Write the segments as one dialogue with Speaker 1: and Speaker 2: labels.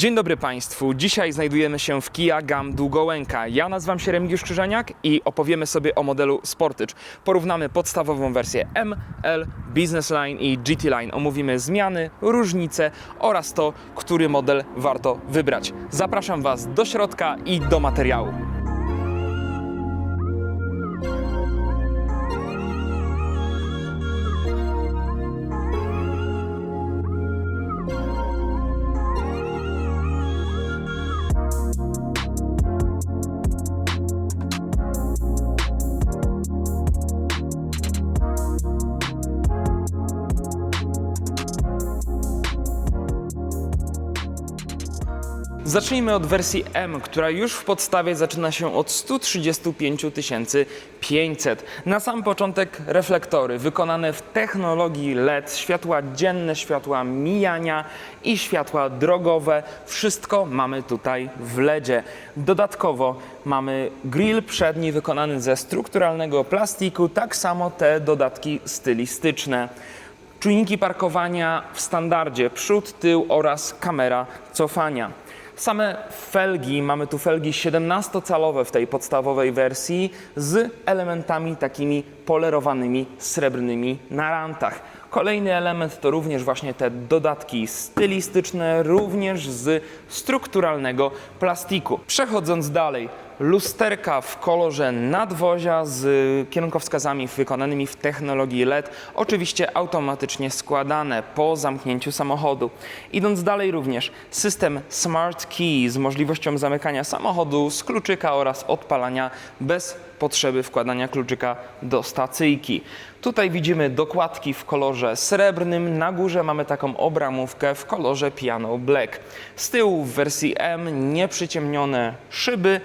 Speaker 1: Dzień dobry Państwu. Dzisiaj znajdujemy się w Kia Gam Długołęka. Ja nazywam się Remigiusz Krzyżaniak i opowiemy sobie o modelu Sportage. Porównamy podstawową wersję M, L, Business Line i GT Line. Omówimy zmiany, różnice oraz to, który model warto wybrać. Zapraszam Was do środka i do materiału. Zacznijmy od wersji M, która już w podstawie zaczyna się od 135 500. Na sam początek reflektory wykonane w technologii LED, światła dzienne, światła mijania i światła drogowe. Wszystko mamy tutaj w LEDzie. Dodatkowo mamy grill przedni wykonany ze strukturalnego plastiku, tak samo te dodatki stylistyczne. Czujniki parkowania w standardzie, przód, tył oraz kamera cofania. Same felgi, mamy tu felgi 17-calowe w tej podstawowej wersji z elementami takimi polerowanymi srebrnymi na rantach. Kolejny element to również właśnie te dodatki stylistyczne, również z strukturalnego plastiku. Przechodząc dalej, lusterka w kolorze nadwozia z kierunkowskazami wykonanymi w technologii LED, oczywiście automatycznie składane po zamknięciu samochodu. Idąc dalej również system Smart Key z możliwością zamykania samochodu z kluczyka oraz odpalania bez potrzeby wkładania kluczyka do stacyjki. Tutaj widzimy dokładki w kolorze srebrnym, na górze mamy taką obramówkę w kolorze piano black. Z tyłu w wersji M nieprzyciemnione szyby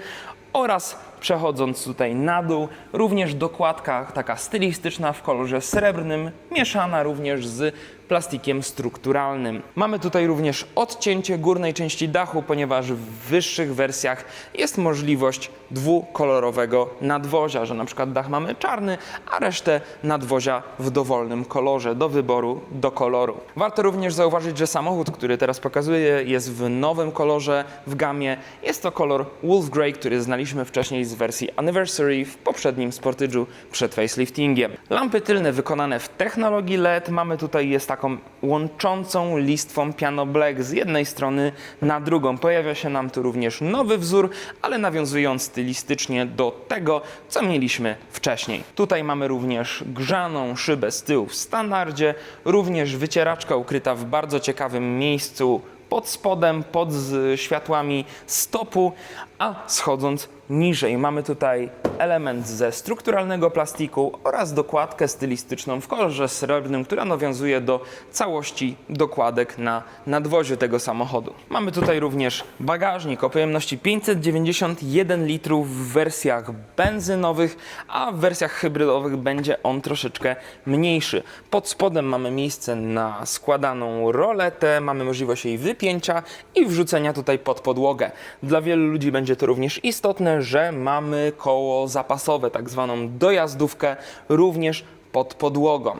Speaker 1: oraz przechodząc tutaj na dół, również dokładka taka stylistyczna w kolorze srebrnym, mieszana również z plastikiem strukturalnym. Mamy tutaj również odcięcie górnej części dachu, ponieważ w wyższych wersjach jest możliwość dwukolorowego nadwozia, że na przykład dach mamy czarny, a resztę nadwozia w dowolnym kolorze, do wyboru, do koloru. Warto również zauważyć, że samochód, który teraz pokazuję, jest w nowym kolorze w gamie. Jest to kolor Wolf Grey, który znaliśmy wcześniej z wersji Anniversary w poprzednim Sportage'u przed faceliftingiem. Lampy tylne wykonane w technologii LED. Mamy tutaj jest taką łączącą listwą piano black z jednej strony na drugą. Pojawia się nam tu również nowy wzór, ale nawiązując stylistycznie do tego, co mieliśmy wcześniej. Tutaj mamy również grzaną szybę z tyłu w standardzie, również wycieraczka ukryta w bardzo ciekawym miejscu pod spodem, pod światłami stopu, a schodząc niżej mamy tutaj element ze strukturalnego plastiku oraz dokładkę stylistyczną w kolorze srebrnym, która nawiązuje do całości dokładek na nadwoziu tego samochodu. Mamy tutaj również bagażnik o pojemności 591 litrów w wersjach benzynowych, a w wersjach hybrydowych będzie on troszeczkę mniejszy. Pod spodem mamy miejsce na składaną roletę, mamy możliwość jej wypięcia i wrzucenia tutaj pod podłogę. Dla wielu ludzi będzie to również istotne, że mamy koło zapasowe, tak zwaną dojazdówkę, również pod podłogą.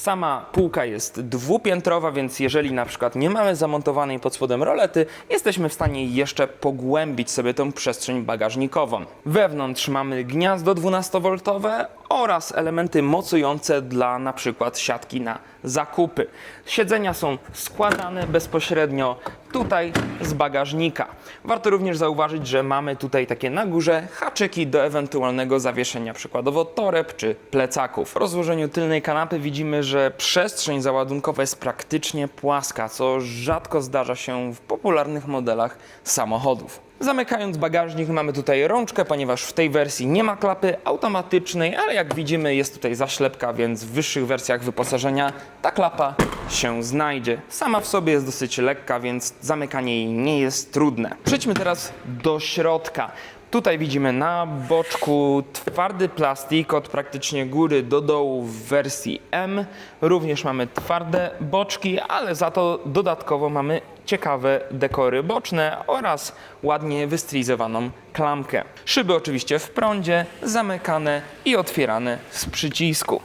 Speaker 1: Sama półka jest dwupiętrowa, więc jeżeli na przykład nie mamy zamontowanej pod spodem rolety, jesteśmy w stanie jeszcze pogłębić sobie tą przestrzeń bagażnikową. Wewnątrz mamy gniazdo 12V oraz elementy mocujące dla na przykład siatki na zakupy. Siedzenia są składane bezpośrednio tutaj z bagażnika. Warto również zauważyć, że mamy tutaj takie na górze haczyki do ewentualnego zawieszenia przykładowo toreb czy plecaków. W rozłożeniu tylnej kanapy widzimy, że przestrzeń załadunkowa jest praktycznie płaska, co rzadko zdarza się w popularnych modelach samochodów. Zamykając bagażnik mamy tutaj rączkę, ponieważ w tej wersji nie ma klapy automatycznej, ale jak widzimy jest tutaj zaślepka, więc w wyższych wersjach wyposażenia ta klapa się znajdzie. Sama w sobie jest dosyć lekka, więc zamykanie jej nie jest trudne. Przejdźmy teraz do środka. Tutaj widzimy na boczku twardy plastik od praktycznie góry do dołu w wersji M. Również mamy twarde boczki, ale za to dodatkowo mamy ciekawe dekory boczne oraz ładnie wystylizowaną klamkę. Szyby oczywiście w prądzie, zamykane i otwierane z przycisku.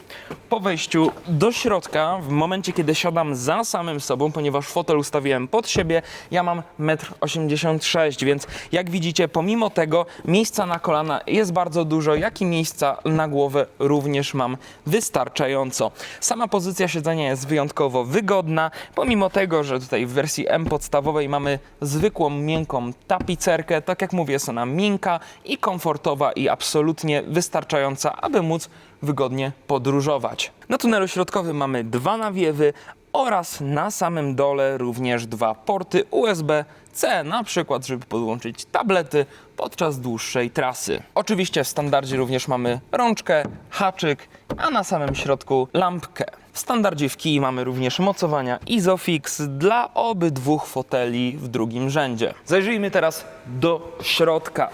Speaker 1: Po wejściu do środka, w momencie kiedy siadam za samym sobą, ponieważ fotel ustawiłem pod siebie, ja mam 1,86 m, więc jak widzicie, pomimo tego miejsca na kolana jest bardzo dużo, jak i miejsca na głowę również mam wystarczająco. Sama pozycja siedzenia jest wyjątkowo wygodna, pomimo tego, że tutaj w wersji M podstawowej mamy zwykłą, miękką tapicerkę, tak jak mówię, jest ona miękka i komfortowa i absolutnie wystarczająca, aby móc wygodnie podróżować. Na tunelu środkowym mamy dwa nawiewy oraz na samym dole również dwa porty USB-C, na przykład, żeby podłączyć tablety podczas dłuższej trasy. Oczywiście w standardzie również mamy rączkę, haczyk, a na samym środku lampkę. W standardzie w kij mamy również mocowania Isofix dla obydwu foteli w drugim rzędzie. Zajrzyjmy teraz do środka,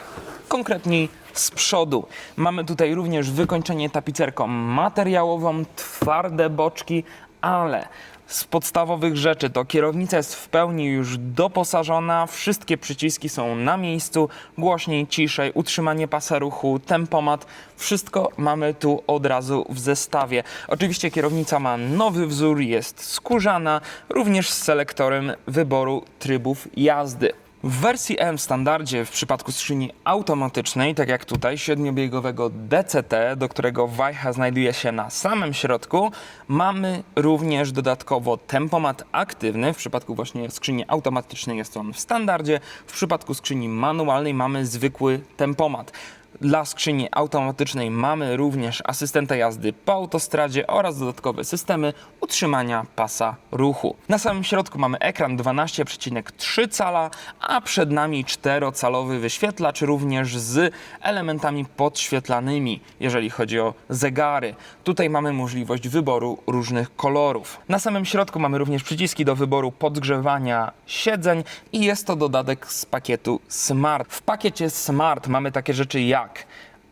Speaker 1: konkretniej z przodu. Mamy tutaj również wykończenie tapicerką materiałową, twarde boczki, ale z podstawowych rzeczy to kierownica jest w pełni już doposażona, wszystkie przyciski są na miejscu, głośniej, ciszej, utrzymanie pasa ruchu, tempomat, wszystko mamy tu od razu w zestawie. Oczywiście kierownica ma nowy wzór, jest skórzana, również z selektorem wyboru trybów jazdy. W wersji M w standardzie w przypadku skrzyni automatycznej, tak jak tutaj, siedmiobiegowego DCT, do którego wajcha znajduje się na samym środku, mamy również dodatkowo tempomat aktywny. W przypadku właśnie skrzyni automatycznej jest on w standardzie, w przypadku skrzyni manualnej mamy zwykły tempomat. Dla skrzyni automatycznej mamy również asystenta jazdy po autostradzie oraz dodatkowe systemy utrzymania pasa ruchu. Na samym środku mamy ekran 12,3 cala, a przed nami 4-calowy wyświetlacz również z elementami podświetlanymi, jeżeli chodzi o zegary. Tutaj mamy możliwość wyboru różnych kolorów. Na samym środku mamy również przyciski do wyboru podgrzewania siedzeń i jest to dodatek z pakietu Smart. W pakiecie Smart mamy takie rzeczy jak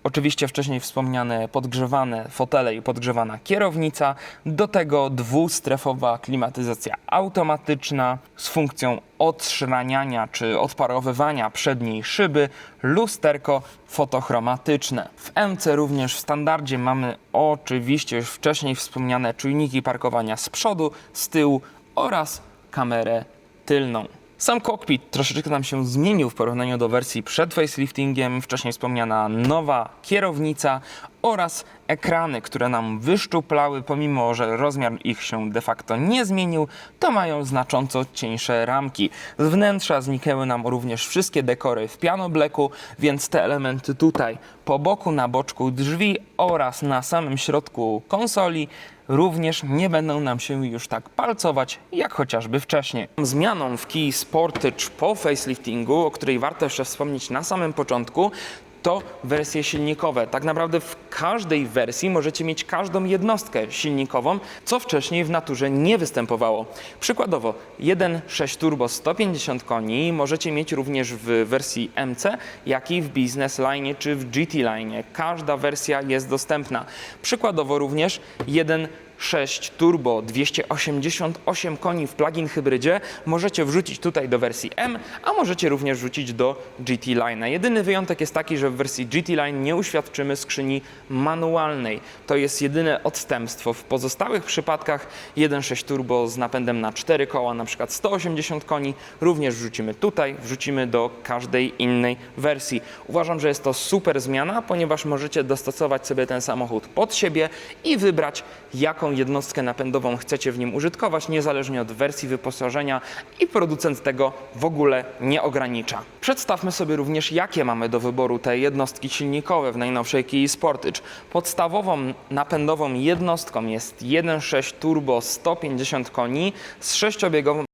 Speaker 1: Oczywiście wcześniej wspomniane podgrzewane fotele i podgrzewana kierownica, do tego dwustrefowa klimatyzacja automatyczna z funkcją odszraniania czy odparowywania przedniej szyby, lusterko fotochromatyczne. W MC również w standardzie mamy oczywiście już wcześniej wspomniane czujniki parkowania z przodu, z tyłu oraz kamerę tylną. Sam cockpit troszeczkę nam się zmienił w porównaniu do wersji przed faceliftingiem. Wcześniej wspomniana nowa kierownica oraz ekrany, które nam wyszczuplały, pomimo że rozmiar ich się de facto nie zmienił, to mają znacząco cieńsze ramki. Z wnętrza zniknęły nam również wszystkie dekory w piano blacku, więc te elementy tutaj po boku, na boczku drzwi oraz na samym środku konsoli również nie będą nam się już tak palcować, jak chociażby wcześniej. Zmianą w Key Sportage po faceliftingu, o której warto jeszcze wspomnieć na samym początku, to wersje silnikowe. Tak naprawdę w każdej wersji możecie mieć każdą jednostkę silnikową, co wcześniej w naturze nie występowało. Przykładowo 1.6 turbo 150 koni możecie mieć również w wersji MC, jak i w Business Line czy w GT Line. Każda wersja jest dostępna. Przykładowo również 1 6 turbo 288 koni w plug-in hybrydzie możecie wrzucić tutaj do wersji M, a możecie również wrzucić do GT Line. Jedyny wyjątek jest taki, że w wersji GT Line nie uświadczymy skrzyni manualnej. To jest jedyne odstępstwo. W pozostałych przypadkach 1.6 turbo z napędem na 4 koła, na przykład 180 koni, również wrzucimy tutaj, wrzucimy do każdej innej wersji. Uważam, że jest to super zmiana, ponieważ możecie dostosować sobie ten samochód pod siebie i wybrać, jaką jednostkę napędową chcecie w nim użytkować, niezależnie od wersji wyposażenia i producent tego w ogóle nie ogranicza. Przedstawmy sobie również, jakie mamy do wyboru te jednostki silnikowe w najnowszej Kia Sportage. Podstawową napędową jednostką jest 1.6 turbo 150 koni z sześciobiegową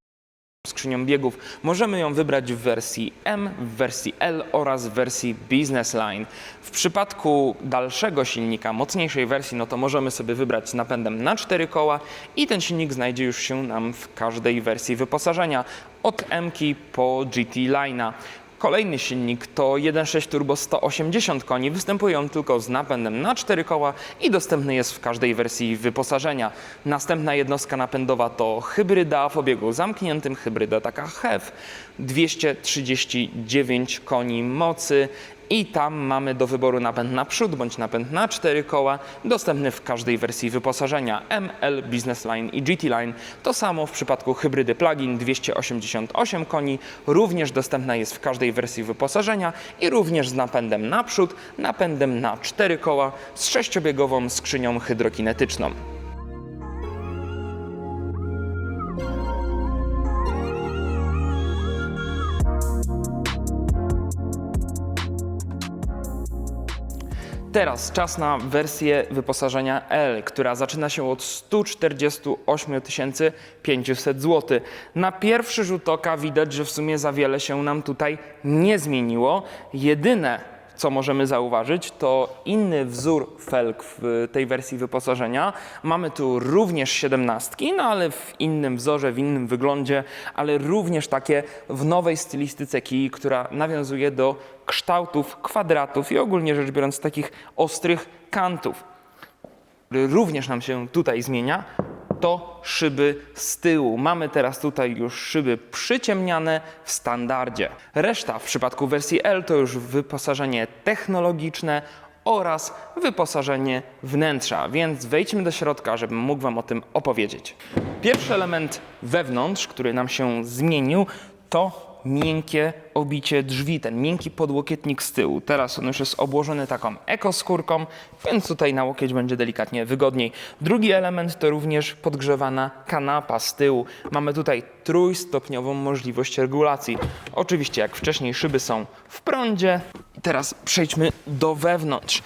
Speaker 1: skrzynią biegów. Możemy ją wybrać w wersji M, w wersji L oraz w wersji Business Line. W przypadku dalszego silnika, mocniejszej wersji, no to możemy sobie wybrać z napędem na 4 koła i ten silnik znajdzie już się nam w każdej wersji wyposażenia, od M po GT Line'a. Kolejny silnik to 1.6 turbo 180 koni. Występuje on tylko z napędem na 4 koła i dostępny jest w każdej wersji wyposażenia. Następna jednostka napędowa to hybryda w obiegu zamkniętym, hybryda taka HEV. 239 koni mocy i tam mamy do wyboru napęd na przód bądź napęd na cztery koła, dostępny w każdej wersji wyposażenia ML, Business Line i GT Line. To samo w przypadku hybrydy plug-in 288 koni, również dostępna jest w każdej wersji wyposażenia i również z napędem naprzód, napędem na cztery koła z sześciobiegową skrzynią hydrokinetyczną. Teraz czas na wersję wyposażenia L, która zaczyna się od 148 500 zł. Na pierwszy rzut oka widać, że w sumie za wiele się nam tutaj nie zmieniło. Jedyne, co możemy zauważyć, to inny wzór felg w tej wersji wyposażenia. Mamy tu również 17, no ale w innym wzorze, w innym wyglądzie, ale również takie w nowej stylistyce kij, która nawiązuje do kształtów, kwadratów i ogólnie rzecz biorąc takich ostrych kantów również nam się tutaj zmienia, to szyby z tyłu. Mamy teraz tutaj już szyby przyciemniane w standardzie. Reszta w przypadku wersji L to już wyposażenie technologiczne oraz wyposażenie wnętrza, więc wejdźmy do środka, żebym mógł Wam o tym opowiedzieć. Pierwszy element wewnątrz, który nam się zmienił, to miękkie obicie drzwi, ten miękki podłokietnik z tyłu. Teraz on już jest obłożony taką ekoskórką, więc tutaj na łokieć będzie delikatnie wygodniej. Drugi element to również podgrzewana kanapa z tyłu. Mamy tutaj trójstopniową możliwość regulacji. Oczywiście jak wcześniej szyby są w prądzie. Teraz przejdźmy do wewnątrz.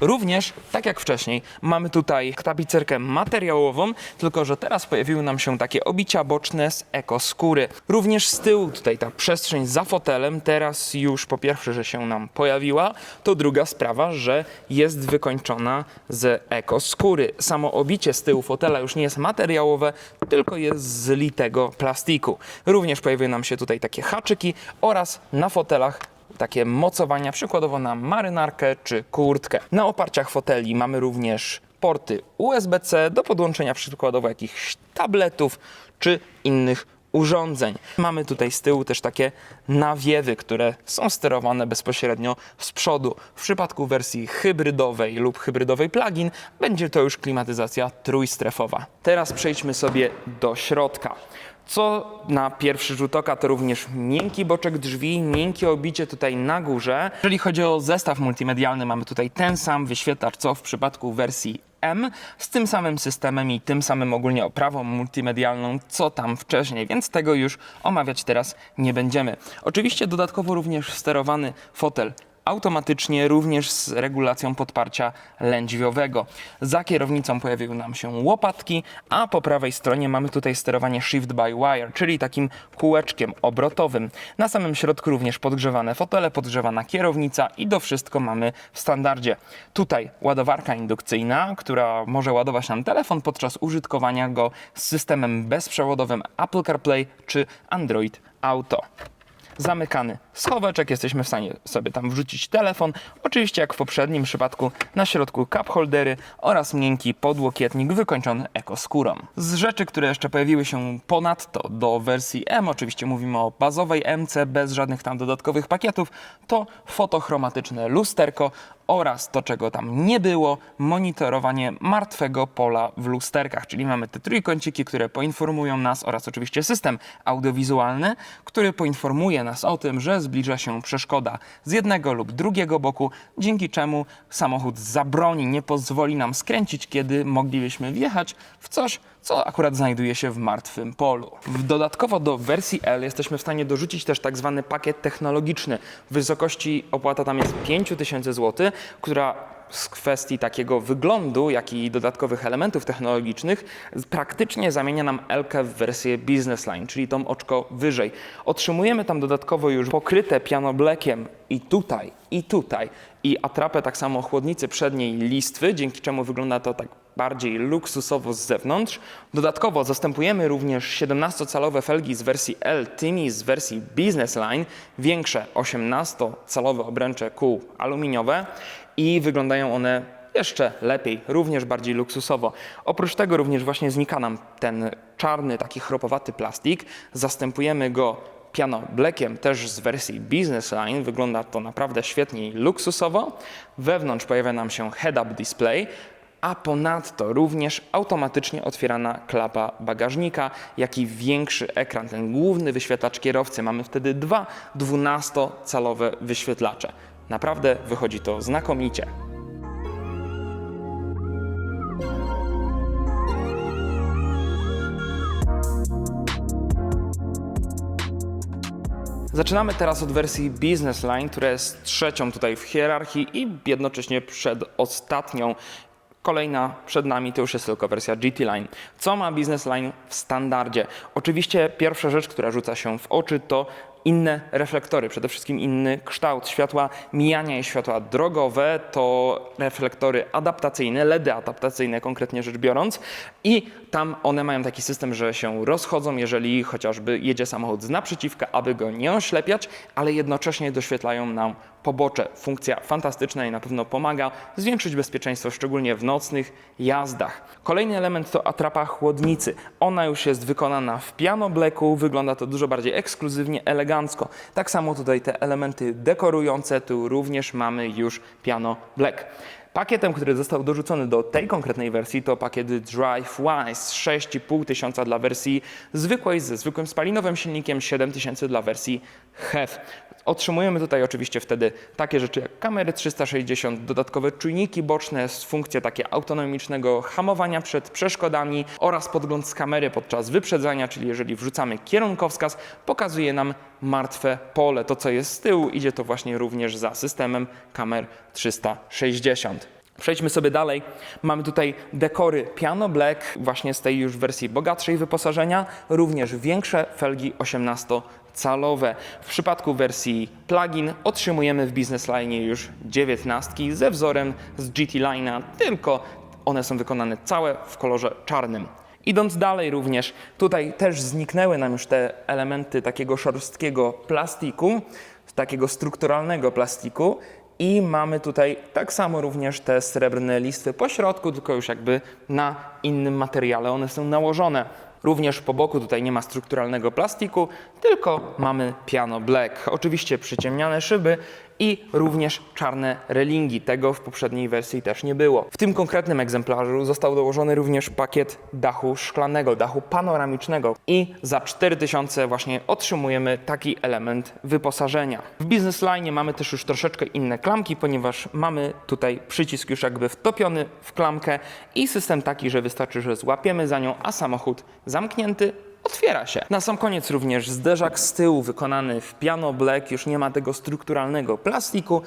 Speaker 1: Również, tak jak wcześniej, mamy tutaj tapicerkę materiałową, tylko że teraz pojawiły nam się takie obicia boczne z ekoskóry. Również z tyłu tutaj ta przestrzeń za fotelem teraz już po pierwsze, że się nam pojawiła, to druga sprawa, że jest wykończona z ekoskóry. Samo obicie z tyłu fotela już nie jest materiałowe, tylko jest z litego plastiku. Również pojawiły nam się tutaj takie haczyki oraz na fotelach takie mocowania, przykładowo na marynarkę czy kurtkę. Na oparciach foteli mamy również porty USB-C do podłączenia przykładowo jakichś tabletów czy innych urządzeń. Mamy tutaj z tyłu też takie nawiewy, które są sterowane bezpośrednio z przodu. W przypadku wersji hybrydowej lub hybrydowej plug-in będzie to już klimatyzacja trójstrefowa. Teraz przejdźmy sobie do środka. Co na pierwszy rzut oka to również miękki boczek drzwi, miękkie obicie tutaj na górze. Jeżeli chodzi o zestaw multimedialny, mamy tutaj ten sam wyświetlacz co w przypadku wersji M z tym samym systemem i tym samym ogólnie oprawą multimedialną, co tam wcześniej, więc tego już omawiać teraz nie będziemy. Oczywiście dodatkowo również sterowany fotel automatycznie również z regulacją podparcia lędźwiowego. Za kierownicą pojawiły nam się łopatki, a po prawej stronie mamy tutaj sterowanie Shift by Wire, czyli takim kółeczkiem obrotowym. Na samym środku również podgrzewane fotele, podgrzewana kierownica i to wszystko mamy w standardzie. Tutaj ładowarka indukcyjna, która może ładować nam telefon podczas użytkowania go z systemem bezprzewodowym Apple CarPlay czy Android Auto zamykany schoweczek, jesteśmy w stanie sobie tam wrzucić telefon. Oczywiście jak w poprzednim przypadku na środku cup holdery oraz miękki podłokietnik wykończony ekoskórą. Z rzeczy, które jeszcze pojawiły się ponadto do wersji M, oczywiście mówimy o bazowej MC bez żadnych tam dodatkowych pakietów, to fotochromatyczne lusterko oraz to, czego tam nie było, monitorowanie martwego pola w lusterkach, czyli mamy te trójkąciki, które poinformują nas oraz oczywiście system audiowizualny, który poinformuje nas o tym, że zbliża się przeszkoda z jednego lub drugiego boku, dzięki czemu samochód zabroni, nie pozwoli nam skręcić, kiedy moglibyśmy wjechać w coś, co akurat znajduje się w martwym polu. Dodatkowo do wersji L jesteśmy w stanie dorzucić też tak zwany pakiet technologiczny. W wysokości opłata tam jest 5000 zł, która z kwestii takiego wyglądu, jak i dodatkowych elementów technologicznych praktycznie zamienia nam Elkę w wersję Business Line, czyli tą oczko wyżej. Otrzymujemy tam dodatkowo już pokryte pianoblekiem i tutaj, i tutaj, i atrapę tak samo chłodnicy przedniej listwy, dzięki czemu wygląda to tak bardziej luksusowo z zewnątrz. Dodatkowo zastępujemy również 17-calowe felgi z wersji L tymi z wersji Business Line, większe 18-calowe obręcze kół aluminiowe i wyglądają one jeszcze lepiej, również bardziej luksusowo. Oprócz tego również właśnie znika nam ten czarny, taki chropowaty plastik. Zastępujemy go piano blackiem też z wersji Business Line. Wygląda to naprawdę świetnie i luksusowo. Wewnątrz pojawia nam się head-up display, a ponadto również automatycznie otwierana klapa bagażnika, jak i większy ekran, ten główny wyświetlacz kierowcy. Mamy wtedy dwa 12-calowe wyświetlacze. Naprawdę wychodzi to znakomicie. Zaczynamy teraz od wersji Business Line, która jest trzecią tutaj w hierarchii i jednocześnie przedostatnią. Kolejna przed nami to już jest tylko wersja GT Line. Co ma Business Line w standardzie? Oczywiście pierwsza rzecz, która rzuca się w oczy to inne reflektory, przede wszystkim inny kształt światła, mijania i światła drogowe, to reflektory adaptacyjne, LEDy adaptacyjne konkretnie rzecz biorąc i tam one mają taki system, że się rozchodzą, jeżeli chociażby jedzie samochód z naprzeciwka, aby go nie oślepiać, ale jednocześnie doświetlają nam pobocze. Funkcja fantastyczna i na pewno pomaga zwiększyć bezpieczeństwo, szczególnie w nocnych jazdach. Kolejny element to atrapa chłodnicy. Ona już jest wykonana w piano blacku, wygląda to dużo bardziej ekskluzywnie, elegancko. Tak samo tutaj te elementy dekorujące, tu również mamy już piano black. Pakietem, który został dorzucony do tej konkretnej wersji to pakiet DriveWise 6,5 tysiąca dla wersji zwykłej ze zwykłym spalinowym silnikiem, 7 tysięcy dla wersji HEV. Otrzymujemy tutaj oczywiście wtedy takie rzeczy jak kamery 360, dodatkowe czujniki boczne, funkcje takie autonomicznego hamowania przed przeszkodami oraz podgląd z kamery podczas wyprzedzania, czyli jeżeli wrzucamy kierunkowskaz, pokazuje nam martwe pole. To co jest z tyłu idzie to właśnie również za systemem kamer 360. Przejdźmy sobie dalej. Mamy tutaj dekory Piano Black, właśnie z tej już wersji bogatszej wyposażenia, również większe felgi 18-calowe. W przypadku wersji plug-in otrzymujemy w Business Line już 19 ze wzorem z GT Line'a, tylko one są wykonane całe w kolorze czarnym. Idąc dalej również, tutaj też zniknęły nam już te elementy takiego szorstkiego plastiku, takiego strukturalnego plastiku i mamy tutaj tak samo również te srebrne listwy po środku, tylko już jakby na innym materiale one są nałożone. Również po boku tutaj nie ma strukturalnego plastiku, tylko mamy piano black. Oczywiście przyciemniane szyby i również czarne relingi. Tego w poprzedniej wersji też nie było. W tym konkretnym egzemplarzu został dołożony również pakiet dachu szklanego, dachu panoramicznego i za 4000 właśnie otrzymujemy taki element wyposażenia. W Business Line mamy też już troszeczkę inne klamki, ponieważ mamy tutaj przycisk już jakby wtopiony w klamkę i system taki, że wystarczy, że złapiemy za nią, a samochód zamknięty otwiera się. Na sam koniec również zderzak z tyłu wykonany w piano black, już nie ma tego strukturalnego plastiku,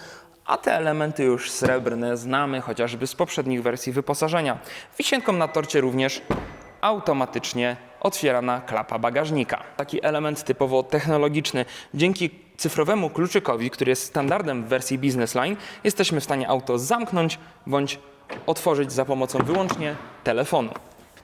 Speaker 1: a te elementy już srebrne znamy chociażby z poprzednich wersji wyposażenia. Wisienką na torcie również automatycznie otwierana klapa bagażnika. Taki element typowo technologiczny. Dzięki cyfrowemu kluczykowi, który jest standardem w wersji Business Line, jesteśmy w stanie auto zamknąć bądź otworzyć za pomocą wyłącznie telefonu.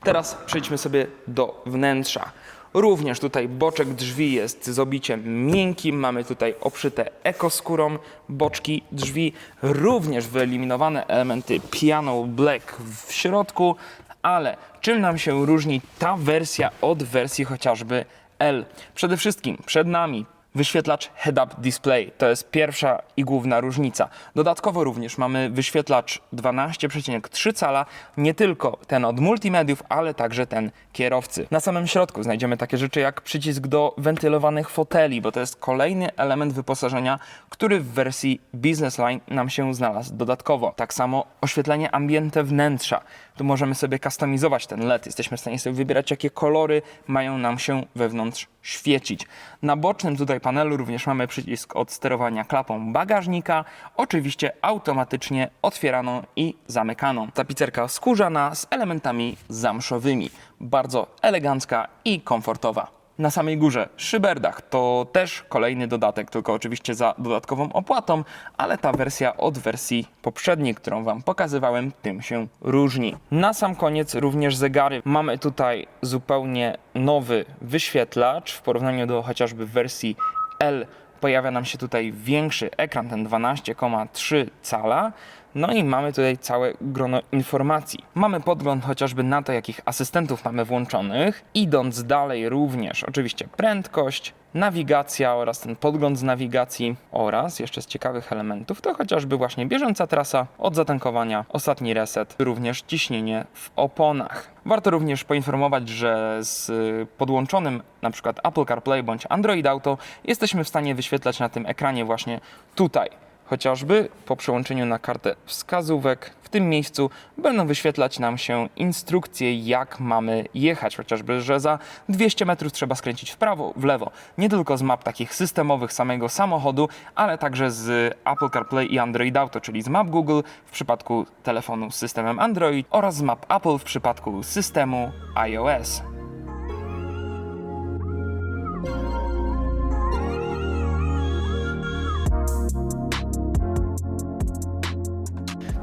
Speaker 1: Teraz przejdźmy sobie do wnętrza. Również tutaj boczek drzwi jest z obiciem miękkim. Mamy tutaj obszyte ekoskórą boczki drzwi. Również wyeliminowane elementy piano black w środku. Ale czym nam się różni ta wersja od wersji chociażby L? Przede wszystkim przed nami Wyświetlacz head-up display to jest pierwsza i główna różnica. Dodatkowo również mamy wyświetlacz 12,3 cala, nie tylko ten od multimediów, ale także ten kierowcy. Na samym środku znajdziemy takie rzeczy jak przycisk do wentylowanych foteli, bo to jest kolejny element wyposażenia, który w wersji Business Line nam się znalazł dodatkowo. Tak samo oświetlenie ambiente wnętrza. Tu możemy sobie kustomizować ten LED. Jesteśmy w stanie sobie wybierać, jakie kolory mają nam się wewnątrz świecić. Na bocznym tutaj panelu również mamy przycisk od sterowania klapą bagażnika, oczywiście automatycznie otwieraną i zamykaną. Tapicerka skórzana z elementami zamszowymi, bardzo elegancka i komfortowa. Na samej górze szyberdach to też kolejny dodatek, tylko oczywiście za dodatkową opłatą, ale ta wersja od wersji poprzedniej, którą Wam pokazywałem, tym się różni. Na sam koniec również zegary. Mamy tutaj zupełnie nowy wyświetlacz w porównaniu do chociażby wersji L pojawia nam się tutaj większy ekran, ten 12,3 cala. No i mamy tutaj całe grono informacji. Mamy podgląd chociażby na to, jakich asystentów mamy włączonych. Idąc dalej również, oczywiście prędkość, nawigacja oraz ten podgląd z nawigacji oraz jeszcze z ciekawych elementów to chociażby właśnie bieżąca trasa od zatankowania, ostatni reset, również ciśnienie w oponach. Warto również poinformować, że z y, podłączonym przykład Apple CarPlay bądź Android Auto jesteśmy w stanie wyświetlać na tym ekranie właśnie tutaj. Chociażby po przełączeniu na kartę wskazówek w tym miejscu będą wyświetlać nam się instrukcje, jak mamy jechać. Chociażby, że za 200 metrów trzeba skręcić w prawo, w lewo. Nie tylko z map takich systemowych samego samochodu, ale także z Apple CarPlay i Android Auto, czyli z map Google w przypadku telefonu z systemem Android oraz z map Apple w przypadku systemu iOS.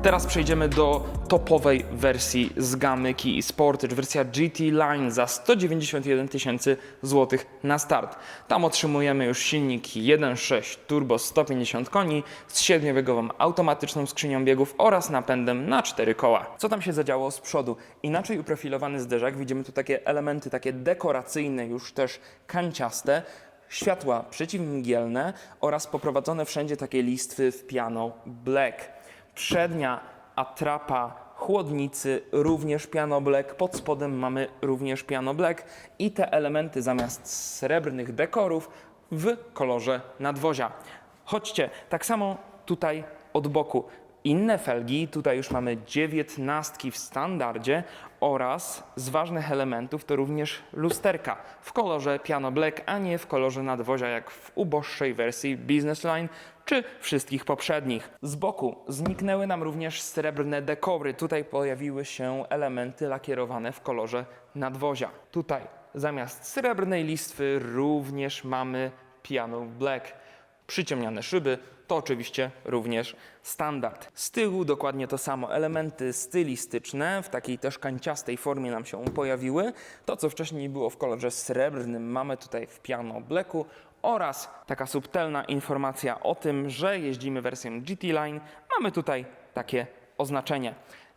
Speaker 1: Teraz przejdziemy do topowej wersji z gamy Kia Sportage, wersja GT Line za 191 tysięcy złotych na start. Tam otrzymujemy już silnik 1.6 turbo 150 koni z siedmiobiegową automatyczną skrzynią biegów oraz napędem na cztery koła. Co tam się zadziało z przodu? Inaczej uprofilowany zderzak, widzimy tu takie elementy takie dekoracyjne, już też kanciaste, światła przeciwmgielne oraz poprowadzone wszędzie takie listwy w piano black. Przednia atrapa chłodnicy, również piano black. Pod spodem mamy również piano black i te elementy zamiast srebrnych dekorów w kolorze nadwozia. Chodźcie, tak samo tutaj od boku. Inne felgi, tutaj już mamy dziewiętnastki w standardzie oraz z ważnych elementów to również lusterka w kolorze piano black, a nie w kolorze nadwozia jak w uboższej wersji Business Line czy wszystkich poprzednich. Z boku zniknęły nam również srebrne dekory. Tutaj pojawiły się elementy lakierowane w kolorze nadwozia. Tutaj zamiast srebrnej listwy również mamy piano black. Przyciemniane szyby to oczywiście również standard. Z tyłu dokładnie to samo. Elementy stylistyczne w takiej też kanciastej formie nam się pojawiły. To, co wcześniej było w kolorze srebrnym, mamy tutaj w piano blacku oraz taka subtelna informacja o tym, że jeździmy wersją GT Line. Mamy tutaj takie oznaczenie.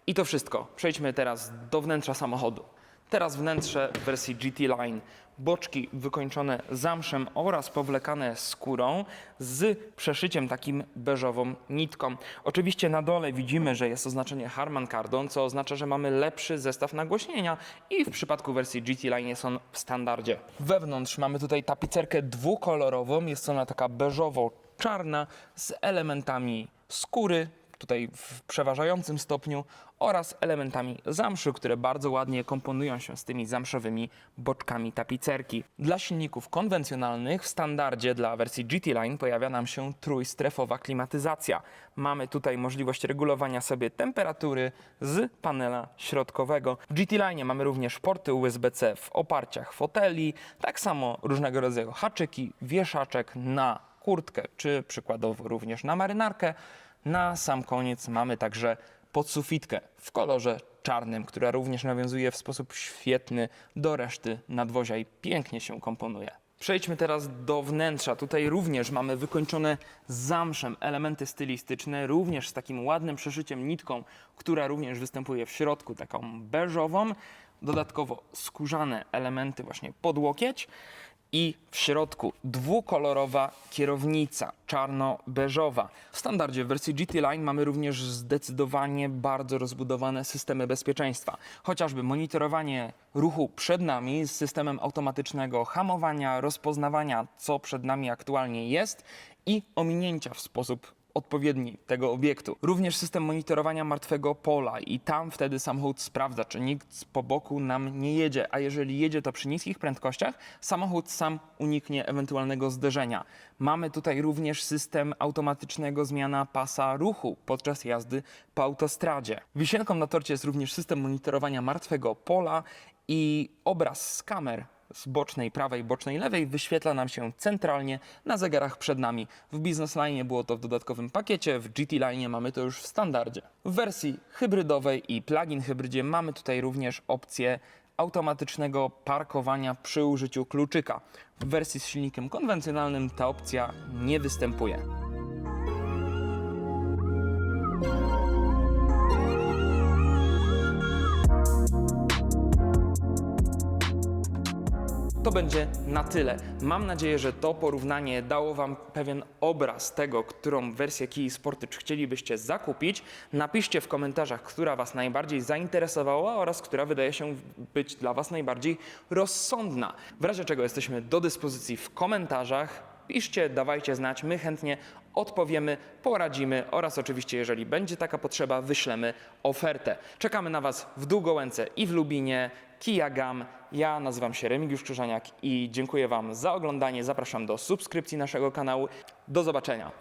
Speaker 1: I to wszystko. Przejdźmy teraz do wnętrza samochodu. Teraz wnętrze w wersji GT Line. Boczki wykończone zamszem oraz powlekane skórą z przeszyciem takim beżową nitką. Oczywiście na dole widzimy, że jest oznaczenie Harman Kardon, co oznacza, że mamy lepszy zestaw nagłośnienia i w przypadku wersji GT Line jest on w standardzie. Wewnątrz mamy tutaj tapicerkę dwukolorową, jest ona taka beżowo-czarna z elementami skóry, tutaj w przeważającym stopniu oraz elementami zamszy, które bardzo ładnie komponują się z tymi zamszowymi boczkami tapicerki. Dla silników konwencjonalnych w standardzie dla wersji GT Line pojawia nam się trójstrefowa klimatyzacja. Mamy tutaj możliwość regulowania sobie temperatury z panela środkowego. W GT Line mamy również porty USB-C w oparciach foteli, tak samo różnego rodzaju haczyki, wieszaczek na kurtkę, czy przykładowo również na marynarkę. Na sam koniec mamy także podsufitkę w kolorze czarnym, która również nawiązuje w sposób świetny do reszty nadwozia i pięknie się komponuje. Przejdźmy teraz do wnętrza. Tutaj również mamy wykończone zamszem elementy stylistyczne, również z takim ładnym przeszyciem nitką, która również występuje w środku, taką beżową. Dodatkowo skórzane elementy właśnie pod łokieć i w środku dwukolorowa kierownica czarno-beżowa. W standardzie w wersji GT Line mamy również zdecydowanie bardzo rozbudowane systemy bezpieczeństwa. Chociażby monitorowanie ruchu przed nami z systemem automatycznego hamowania, rozpoznawania co przed nami aktualnie jest i ominięcia w sposób odpowiedni tego obiektu. Również system monitorowania martwego pola i tam wtedy samochód sprawdza, czy nikt po boku nam nie jedzie, a jeżeli jedzie to przy niskich prędkościach, samochód sam uniknie ewentualnego zderzenia. Mamy tutaj również system automatycznego zmiana pasa ruchu podczas jazdy po autostradzie. Wisienką na torcie jest również system monitorowania martwego pola i obraz z kamer z bocznej prawej, bocznej lewej wyświetla nam się centralnie na zegarach przed nami. W Business Line było to w dodatkowym pakiecie, w GT Line mamy to już w standardzie. W wersji hybrydowej i plug-in hybrydzie mamy tutaj również opcję automatycznego parkowania przy użyciu kluczyka. W wersji z silnikiem konwencjonalnym ta opcja nie występuje. To będzie na tyle. Mam nadzieję, że to porównanie dało Wam pewien obraz tego, którą wersję Kii Sportage chcielibyście zakupić. Napiszcie w komentarzach, która Was najbardziej zainteresowała oraz która wydaje się być dla Was najbardziej rozsądna. W razie czego jesteśmy do dyspozycji w komentarzach. Piszcie, dawajcie znać, my chętnie odpowiemy, poradzimy oraz oczywiście, jeżeli będzie taka potrzeba, wyślemy ofertę. Czekamy na Was w Długołęce i w Lubinie, Kia Gam. Ja nazywam się Remigiusz Krzyżaniak i dziękuję Wam za oglądanie. Zapraszam do subskrypcji naszego kanału. Do zobaczenia.